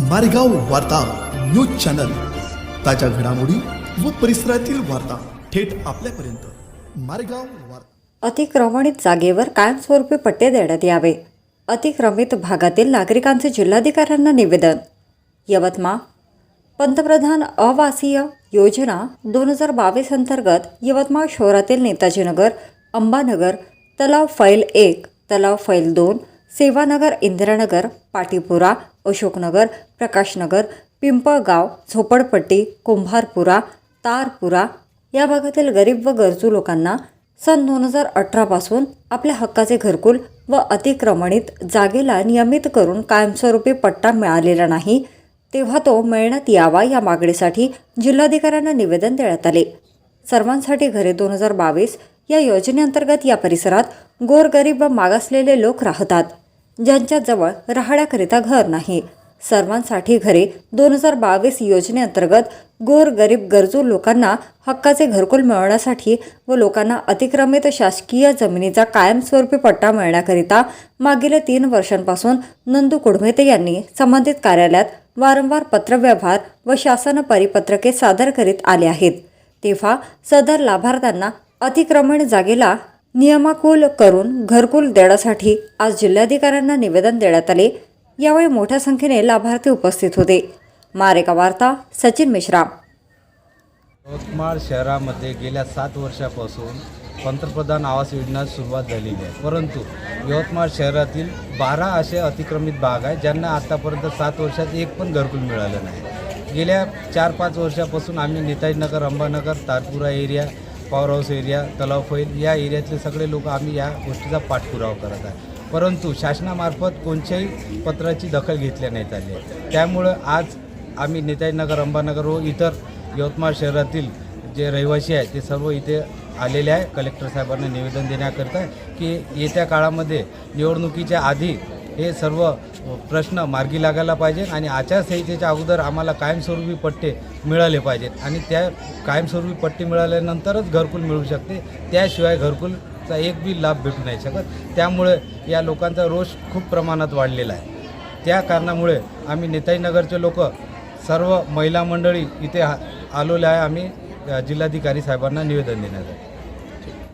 मारेगाव वार्ता news channel. ताज्या घडामोडी व परिसरातील वार्ता थेट आपल्यापर्यंत. मारेगाव वार्ता. अतिक्रमणित जागेवर कायमस्वरूपी पट्टे देण्यात यावे. अतिक्रमित भागातील नागरिकांचे जिल्हाधिकाऱ्यांना निवेदन. यवतमाळ. पंतप्रधान आवासीय योजना दोन हजार बावीस अंतर्गत यवतमाळ शहरातील नेताजीनगर अंबानगर तलाव फैल एक तलाव फैल दोन सेवानगर इंदिरानगर पाटीपुरा अशोकनगर प्रकाशनगर पिंपळगाव झोपडपट्टी कुंभारपुरा तारपुरा या भागातील गरीब व गरजू लोकांना सन दोन हजार अठरापासून आपल्या हक्काचे घरकुल व अतिक्रमणित जागेला नियमित करून कायमस्वरूपी पट्टा मिळालेला नाही तेव्हा तो मिळण्यात यावा या मागणीसाठी जिल्हाधिकाऱ्यांना निवेदन देण्यात आले. सर्वांसाठी घरे दोन हजार बावीस या योजनेअंतर्गत या परिसरात गोरगरीब व मागासलेले लोक राहतात ज्यांच्याजवळ राहण्याकरिता घर नाही. सर्वांसाठी घरे दोन हजार बावीस योजनेअंतर्गत गोरगरीब गरजू लोकांना हक्काचे घरकुल मिळवण्यासाठी व लोकांना अतिक्रमित शासकीय जमिनीचा कायमस्वरूपी पट्टा मिळण्याकरिता मागील तीन वर्षांपासून नंदू कुडमेते यांनी संबंधित कार्यालयात वारंवार पत्रव्यवहार व शासन परिपत्रके सादर करीत आले आहेत. तेव्हा सदर लाभार्थ्यांना अतिक्रमण जागेला नियमाकुल करून घरकुल देण्यासाठी आज जिल्हाधिकाऱ्यांना निवेदन देण्यात आले. यावेळी मोठ्या संख्येने लाभार्थी उपस्थित होते. मारेका वार्ता सचिन मिश्रा. यवतमाळ शहरामध्ये गेल्या सात वर्षापासून पंतप्रधान आवास योजना सुरुवात झालेली आहे. परंतु यवतमाळ शहरातील बारा असे अतिक्रमित भाग आहे ज्यांना आतापर्यंत सात वर्षात एक पण घरकुल मिळालं नाही. गेल्या चार पाच वर्षापासून आम्ही Netajinagar Ambanagar Tarpura area power house area तलाव फैल या एरियातले सगळे लोक आम्ही या गोष्टीचा पाठपुरावा करत आहे. परंतु शासनामार्फत कोणत्याही पत्राची दखल घेतल्या नाहीत आली. त्यामुळं आज आम्ही नेताजीनगर अंबानगर व इतर यवतमाळ शहरातील जे रहिवासी आहेत ते सर्व इथे आलेले आहे. कलेक्टर साहेबांना निवेदन देण्याकरता की येत्या काळामध्ये निवडणुकीच्या आधी हे सर्व प्रश्न मार्गी लागायला पाहिजे आणि आचारसंहितेच्या अगोदर आम्हाला कायमस्वरूपी पट्टे मिळाले पाहिजेत. आणि त्या कायमस्वरूपी पट्टे मिळाल्यानंतरच घरकुल मिळू शकते. त्याशिवाय घरकुलचा एक बी लाभ भेटू नाही शकत. त्यामुळे या लोकांचा रोष खूप प्रमाणात वाढलेला आहे. त्या कारणामुळे आम्ही नेताजीनगरचे लोक सर्व महिला मंडळी इथे आ- आलेले आहे. आम्ही जिल्हाधिकारी साहेबांना निवेदन देण्यात आहे